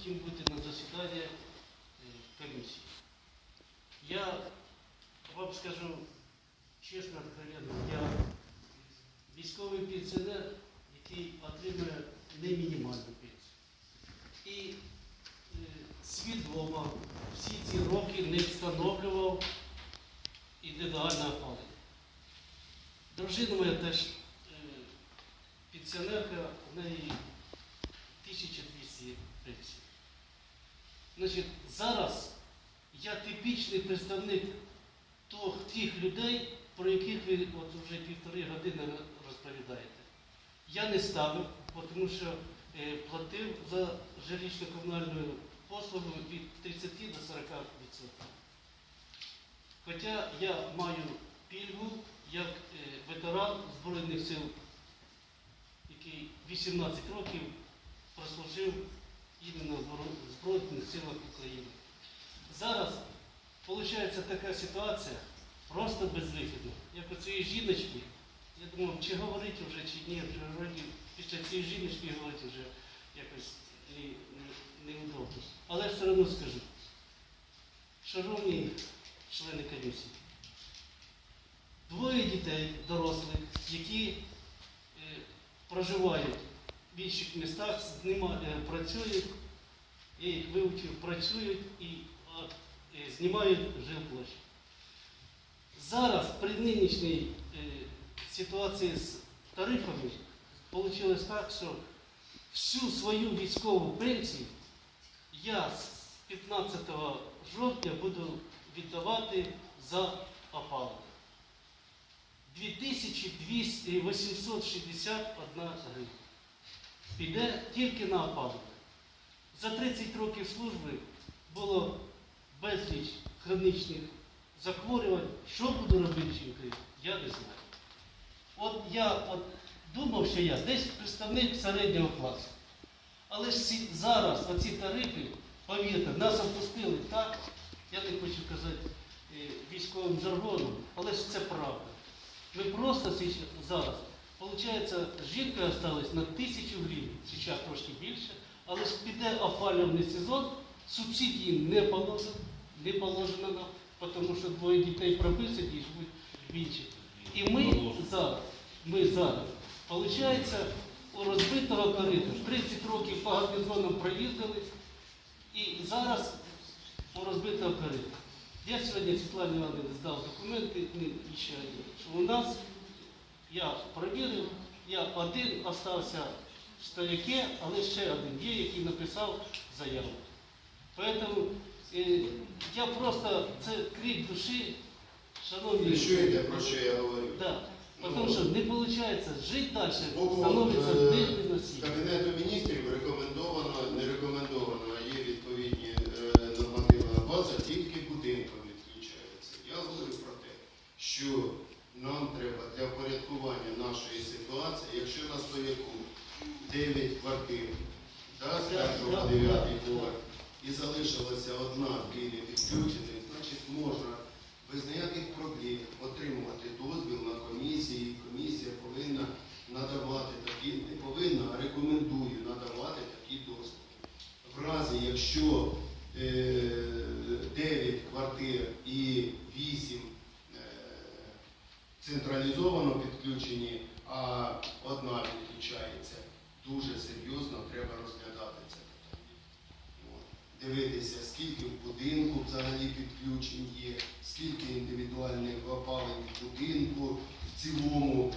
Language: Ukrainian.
присутнім бути на засіданні е, комісії. Я вам скажу чесно, откровенно, я військовий пенсіонер, який отримує не мінімальну пенсію. І е, свідомо всі ці роки не встановлював індивідуальне опалення. Дружина моя теж е, пенсіонерка, в неї 1200 пенсій. Значить, зараз я типічний представник тих людей, про яких ви от вже півтори години розповідаєте. Я не ставив, тому що е, платив за жилищно-комунальну послугу від 30 до 40%. Хоча я маю пільгу як е, ветеран Збройних сил, який 18 років прослужив іменно в Збройних силах України. Зараз виходить така ситуація просто безвихідна. Як у цієї жіночки, я думав, чи говорити вже, чи ні, вже після цієї жіночки говорити вже якось не, не, неудобно. Але все одно скажу. Шановні члени комісії, двоє дітей дорослих, які е, проживають в інших містах, з ними е, працюють, я їх вивчив, працюють і знімають жилплощу. Зараз при нинішній е, ситуації з тарифами вийшло так, що всю свою військову пенсію я з 15 жовтня буду віддавати за опалення. 2861 гривня. Піде тільки на опалення. За 30 років служби було безліч хронічних захворювань. Що буду робити жінкою, я не знаю. От я от думав, що я десь представник середнього класу. Але ж зараз оці тарифи, повірте, нас опустили так, я не хочу казати е, військовим жаргоном, але ж це правда. Ми просто зараз, виходить, жінка осталась на тисячу гривень, зараз трошки більше, але ж піде опалювальний сезон, субсидії не положено, не положено нам, тому що двоє дітей прописані і живуть більше. І ми зараз, ми зараз, виходить, у розбитого корита 30 років по гарнізонам проїздили, і зараз у розбитого корита. Я сьогодні Світлані Івановні здав документи, і ще один, що у нас, я провірив, я один остався в стояке, але ще один є, який написав заяву. Тому е, я просто, це крик душі, шановні. Чуєте, про що я говорю? Да. Тому що не виходить жити далі, становиться е, дивно всі. Кабінету міністрів рекомендовано, нам треба для порядкування нашої ситуації, якщо на стояку 9 квартир, по 9 да, поверх, і залишилася одна, дві не підключені, значить можна без ніяких проблем отримувати дозвіл на комісії. Комісія повинна надавати такі, не повинна, а рекомендує надавати такі дозволи. В разі, якщо е, 9 квартир і 8 е, централізовано підключені, а одна відключається, дуже серйозно треба розглядати це питання. Дивитися, скільки в будинку взагалі підключень є, скільки індивідуальних опалень в будинку, в цілому